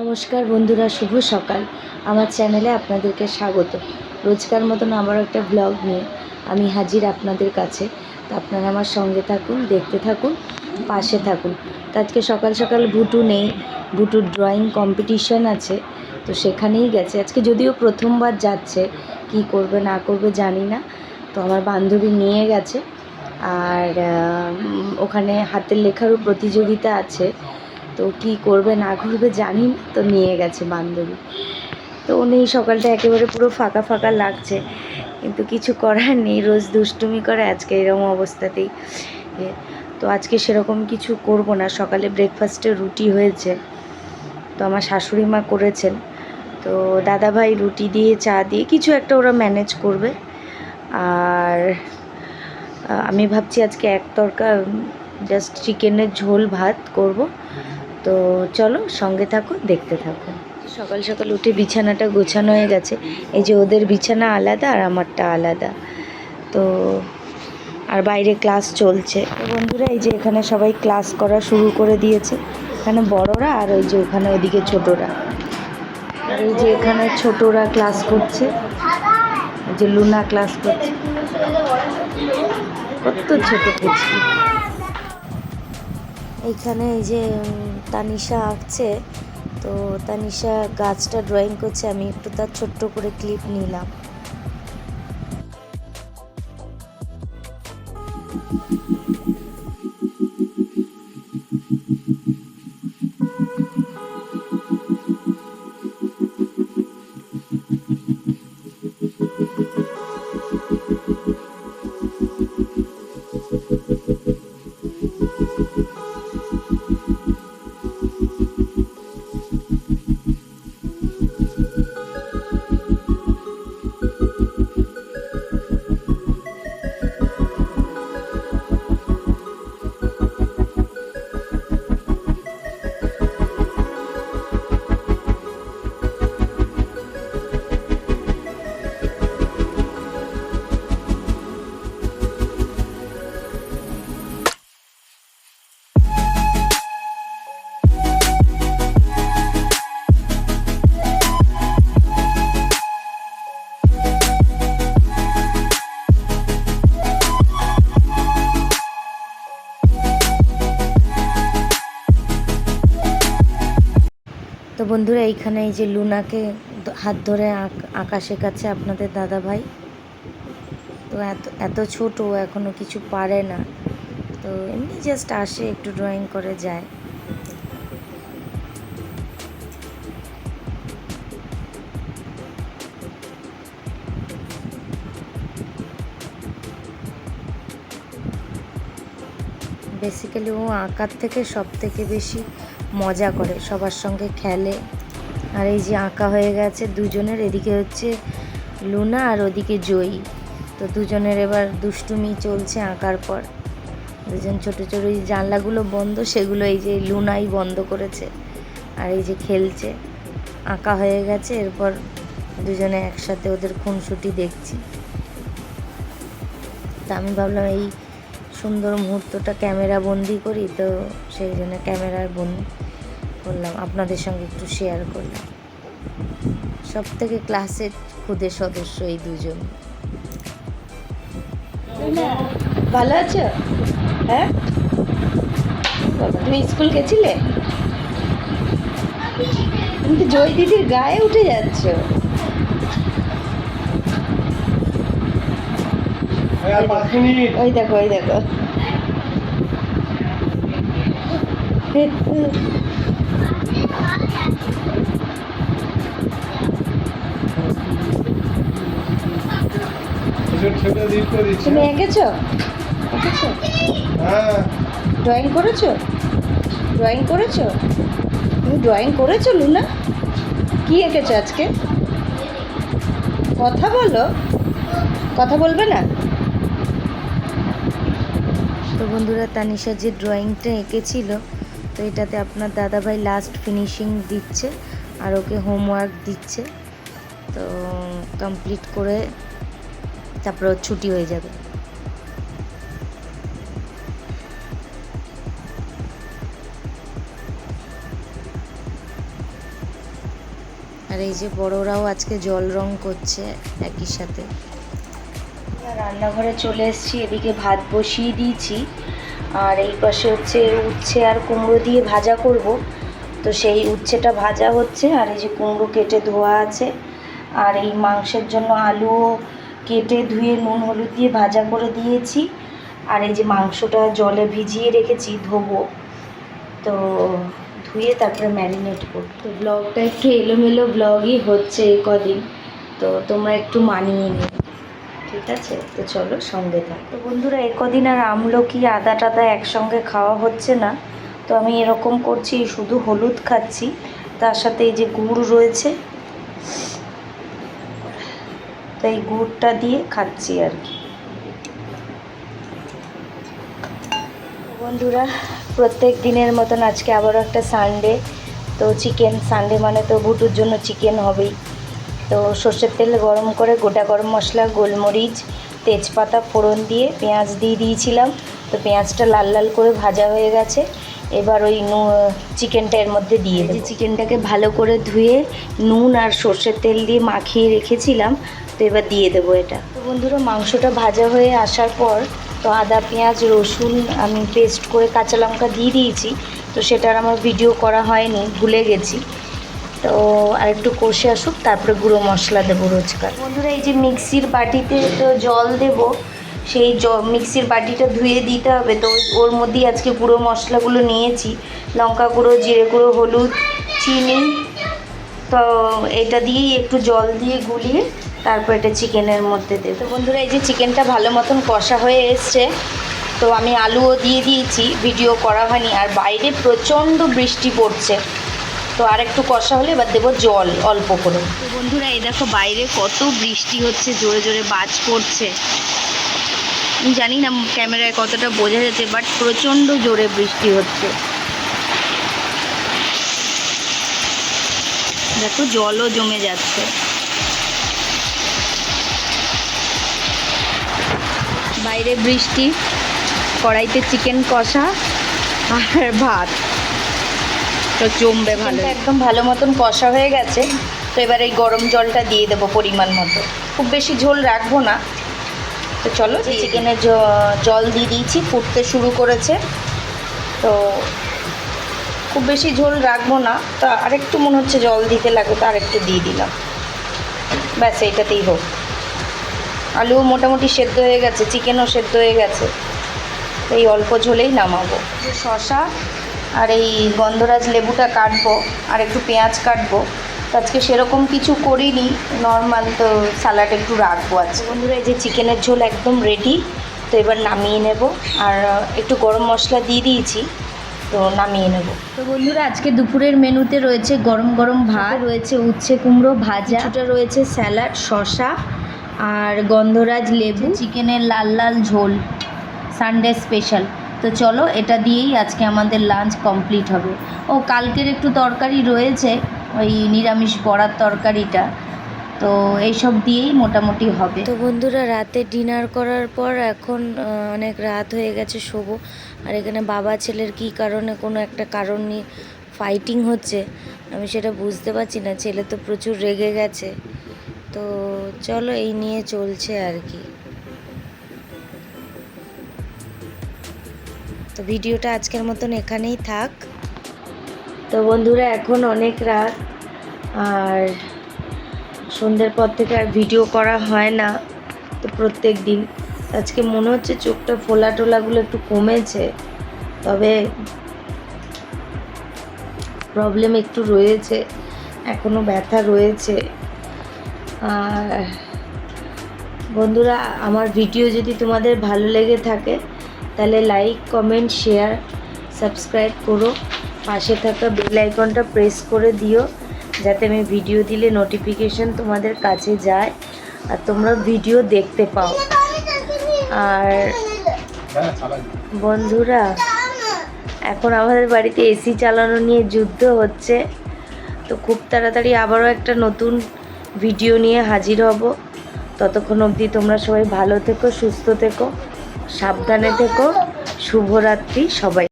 নমস্কার বন্ধুরা, শুভ সকাল। আমার চ্যানেলে আপনাদেরকে স্বাগত। রোজকার মতন আবার একটা ব্লগ নিয়ে আমি হাজির আপনাদের কাছে। তো আপনারা আমার সঙ্গে থাকুন, দেখতে থাকুন, পাশে থাকুন। তো আজকে সকাল সকাল ভুটু নেই, ভুটুর ড্রয়িং কম্পিটিশন আছে, তো সেখানেই গেছে। আজকে যদিও প্রথমবার যাচ্ছে, কি করবে, না করবে জানি না। তো আমার বান্ধবী নিয়ে গেছে। আর ওখানে হাতের লেখারও প্রতিযোগিতা আছে। তো কি করবে, না করবে জানি তো নিয়ে গেছে বান্ধবী। তো উনি সকালটা একেবারে পুরো ফাঁকা ফাঁকা লাগছে। কিন্তু কিছু করার নেই, রোজ দুষ্টুমি করে আজকে এরকম অবস্থাতেই। তো আজকে সেরকম কিছু করব না। সকালে ব্রেকফাস্টে রুটি হয়েছে। তো আমার শাশুড়ি মা করেছেন। তো দাদাভাই রুটি দিয়ে, চা দিয়ে কিছু একটা ওরা ম্যানেজ করবে। আর আমি ভাবছি আজকে এক তরকা জাস্ট চিকেনের ঝোল ভাত করব। তো চলো সঙ্গে থাকো, দেখতে থাকো। সকাল সকাল উঠে বিছানাটা গোছানো হয়ে গেছে। এই যে ওদের বিছানা আলাদা আর আমারটা আলাদা। তো আর বাইরে ক্লাস চলছে। তো বন্ধুরা, এই যে এখানে সবাই ক্লাস করা শুরু করে দিয়েছে। এখানে বড়রা আর ওই যে ওখানে ওইদিকে ছোটরা। আর এই যে এখানে ছোটরা ক্লাস করছে। যে লুনা ক্লাস করছে। কত ছোট কুচকি। এইখানে এই যে তানিশা আঁকছে, তো তানিশা গাছটা ড্রয়িং করছে, আমি একটু তার ছোট্ট করে ক্লিপ নিলাম। তো বন্ধুরা, এইখানে এই যে লুনাকে হাত ধরে আঁক- শেখাচ্ছে আপনাদের দাদা ভাই তো এত এত ছোট ও এখনও কিছু পারে না। তো এমনি জাস্ট আসে, একটু ড্রয়িং করে যায়। বেসিক্যালি ও আঁকার থেকে সব থেকে বেশি মজা করে, সবার সঙ্গে খেলে। আর এই যে আঁকা হয়ে গেছে দুজনের, এদিকে হচ্ছে লুনা আর ওদিকে জয়ী। তো দুজনের এবার দুষ্টুমি চলছে আঁকার পর। দুজন ছোট ছোটো এই জানলাগুলো বন্ধ, সেগুলো এই যে লুনাই বন্ধ করেছে আর এই যে খেলছে। আঁকা হয়ে গেছে, এরপর দুজনে একসাথে ওদের খুনসুটি দেখছি। তা আমি ভাবলাম এই সুন্দর মুহূর্তটা ক্যামেরা বন্দি করি, তো সেই জন্য ক্যামেরার বন্দি করলাম আপনাদের সঙ্গে একটু শেয়ার করলাম। সব থেকে ক্লাসের খুদে সদস্য এই দুজন। ভালো আছো? হ্যাঁ? তুমি স্কুল গেছিলে? তুমি তো জয় দিদির গায়ে উঠে যাচ্ছ। ওই দেখো ওই দেখো। তুমি এঁকেছো? এঁকেছো? ড্রয়িং করেছ? ড্রয়িং করেছ? তুমি ড্রয়িং করেছ, লুনা? কি এঁকেছো আজকে? কথা বলো। কথা বলবে না? তো বন্ধুরা তানিশা যে ড্রয়িংটা এঁকেছিল, তো এটাতে আপনার দাদাভাই লাস্ট ফিনিশিং দিচ্ছে আর ওকে হোমওয়ার্ক দিচ্ছে। তো কমপ্লিট করে তারপর ছুটি হয়ে যাবে। আর এই যে বড়রাও আজকে জল রং করছে একই সাথে। রান্নাঘরে চলে এসেছি, এদিকে ভাত বসিয়ে দিয়েছি। আর এই পাশে হচ্ছে উচ্ছে আর কুমড়ো দিয়ে ভাজা করব। তো সেই উচ্ছেটা ভাজা হচ্ছে, আর এই যে কুমড়ো কেটে ধোয়া আছে। আর এই মাংসের জন্য আলুও কেটে ধুয়ে নুন, হলুদ দিয়ে ভাজা করে দিয়েছি। আর এই যে মাংসটা জলে ভিজিয়ে রেখেছি, ধোবো। তো ধুয়ে তারপরে ম্যারিনেট করব। তো ব্লগটা একটু এলোমেলো ব্লগই হচ্ছে এই কদিন। তো তোমরা একটু মানিয়ে নিও। ঠিক আছে? তো চলো, সঙ্গে থাকো। তো বন্ধুরা, এ কদিন আর আমলকি আদা টাদা একসঙ্গে খাওয়া হচ্ছে না। তো আমি এরকম করছি, শুধু হলুদ খাচ্ছি। তার সাথে এই যে গুড় রয়েছে, তো এই গুড়টা দিয়ে খাচ্ছি আর কি। বন্ধুরা, প্রত্যেক দিনের মতন আজকে আবারও একটা সানডে তো চিকেন সানডে মানে তো ভুটুর জন্য চিকেন হবেই। তো সর্ষের তেল গরম করে গোটা গরম মশলা গোলমরিচ তেজপাতা ফোড়ন দিয়ে পেঁয়াজ দিয়ে দিয়েছিলাম। তো পেঁয়াজটা লাল লাল করে ভাজা হয়ে গেছে। এবার ওই নু চিকেনটা এর মধ্যে দিয়ে যে চিকেনটাকে ভালো করে ধুয়ে নুন আর সর্ষের তেল দিয়ে মাখিয়ে রেখেছিলাম। তো এবার দিয়ে দেবো এটা। তো বন্ধুরা মাংসটা ভাজা হয়ে আসার পর তো আদা পেঁয়াজ রসুন আমি পেস্ট করে কাঁচা লঙ্কা দিয়ে দিয়েছি। তো সেটার আমার ভিডিও করা হয়নি ভুলে গেছি। তো আর একটু কষে আসুক, তারপরে গুঁড়ো মশলা দেবো রোজকার। বন্ধুরা, এই যে মিক্সির বাটিতে তো জল দেব, সেই জ, মিক্সির বাটিটা ধুয়ে দিতে হবে। তো ওর মধ্যেই আজকে গুঁড়ো মশলাগুলো নিয়েছি। লঙ্কা গুঁড়ো, জিরে গুঁড়ো, হলুদ, চিনি। তো এটা দিয়েই একটু জল দিয়ে গুলিয়ে তারপর এটা চিকেনের মধ্যে দেবো। তো বন্ধুরা, এই যে চিকেনটা ভালো মতন কষা হয়ে এসছে। তো আমি আলুও দিয়ে দিয়েছি, ভিডিও করা হয়নি। আর বাইরে প্রচণ্ড বৃষ্টি পড়ছে। তো আর একটু কষা হলে এবার দেবো জল অল্প করে। তো বন্ধুরা, এই দেখো বাইরে কত বৃষ্টি হচ্ছে, জোরে জোরে বাজ পড়ছে। আমি জানি না ক্যামেরায় কতটা বোঝা যাচ্ছে বাট প্রচণ্ড জোরে বৃষ্টি হচ্ছে। দেখো জলও জমে যাচ্ছে। বাইরে বৃষ্টি, কড়াইতে চিকেন কষা আর ভাত। তো জমবে ভালো। একদম ভালো মতন কষা হয়ে গেছে। তো এবার এই গরম জলটা দিয়ে দেবো পরিমাণ মতো। খুব বেশি ঝোল রাখব না। তো চলো চিকেনে জল দিয়ে দিয়েছি ফুটতে শুরু করেছে। তো খুব বেশি ঝোল রাখব না। তা আরেকটু মনে হচ্ছে জল দিতে লাগবে তো আরেকটু দিয়ে দিলাম। ব্যাস এইটাতেই হোক। আলুও মোটামুটি সেদ্ধ হয়ে গেছে চিকেনও সেদ্ধ হয়ে গেছে। এই অল্প ঝোলেই নামাবো। শশা আর এই গন্ধরাজ লেবুটা কাটবো আর একটু পেঁয়াজ কাটবো। তো আজকে সেরকম কিছু করিনি নর্মাল তো স্যালাড একটু রাখব আজকে। বন্ধুরা এই যে চিকেনের ঝোল একদম রেডি তো এবার নামিয়ে নেব। আর একটু গরম মশলা দিয়ে দিয়েছি তো নামিয়ে নেব। তো বন্ধুরা আজকে দুপুরের মেনুতে রয়েছে গরম গরম ভাত। রয়েছে উচ্ছে কুমড়ো ভাজা। কিছুটা রয়েছে স্যালাড শশা আর গন্ধরাজ লেবু। চিকেনের লাল লাল ঝোল সানডে স্পেশাল তো চলো, এটা দিয়েই আজকে আমাদের লাঞ্চ কমপ্লিট হবে। ও, কালকের একটু তরকারি রয়েছে, ওই নিরামিষ বড়ার তরকারিটা। তো এইসব দিয়েই মোটামুটি হবে। তো বন্ধুরা, রাতে ডিনার করার পর এখন অনেক রাত হয়ে গেছে শোবো। আর এখানে বাবা ছেলের কী কারণে কোনো একটা কারণ নিয়ে ফাইটিং হচ্ছে, আমি সেটা বুঝতে পারছি না। ছেলে তো প্রচুর রেগে গেছে। তো চলো, এই নিয়ে চলছে আর কি। তো ভিডিওটা আজকের মতন এখানেই থাক। তো বন্ধুরা, এখন অনেক রাত, আর সন্ধ্যের পর থেকে আর ভিডিও করা হয় না তো প্রত্যেক দিন। আজকে মনে হচ্ছে চোখটা ফোলা টোলাগুলো একটু কমেছে, তবে প্রবলেম একটু রয়েছে এখনও ব্যথা রয়েছে। আর বন্ধুরা, আমার ভিডিও যদি তোমাদের ভালো লেগে থাকে তাহলে লাইক কমেন্ট শেয়ার সাবস্ক্রাইব করো। পাশে থাকা বেল আইকনটা প্রেস করে দিও, যাতে আমি ভিডিও দিলে নোটিফিকেশন তোমাদের কাছে যায় আর তোমরা ভিডিও দেখতে পাও। আর বন্ধুরা, এখন আমাদের বাড়িতে এসি চালানো নিয়ে যুদ্ধ হচ্ছে। তো খুব তাড়াতাড়ি আবারও একটা নতুন ভিডিও নিয়ে হাজির হব। ততক্ষণ অবধি তোমরা সবাই ভালো থেকো, সুস্থ থেকো। সাবধানে থেকো। শুভরাত্রি সবাই।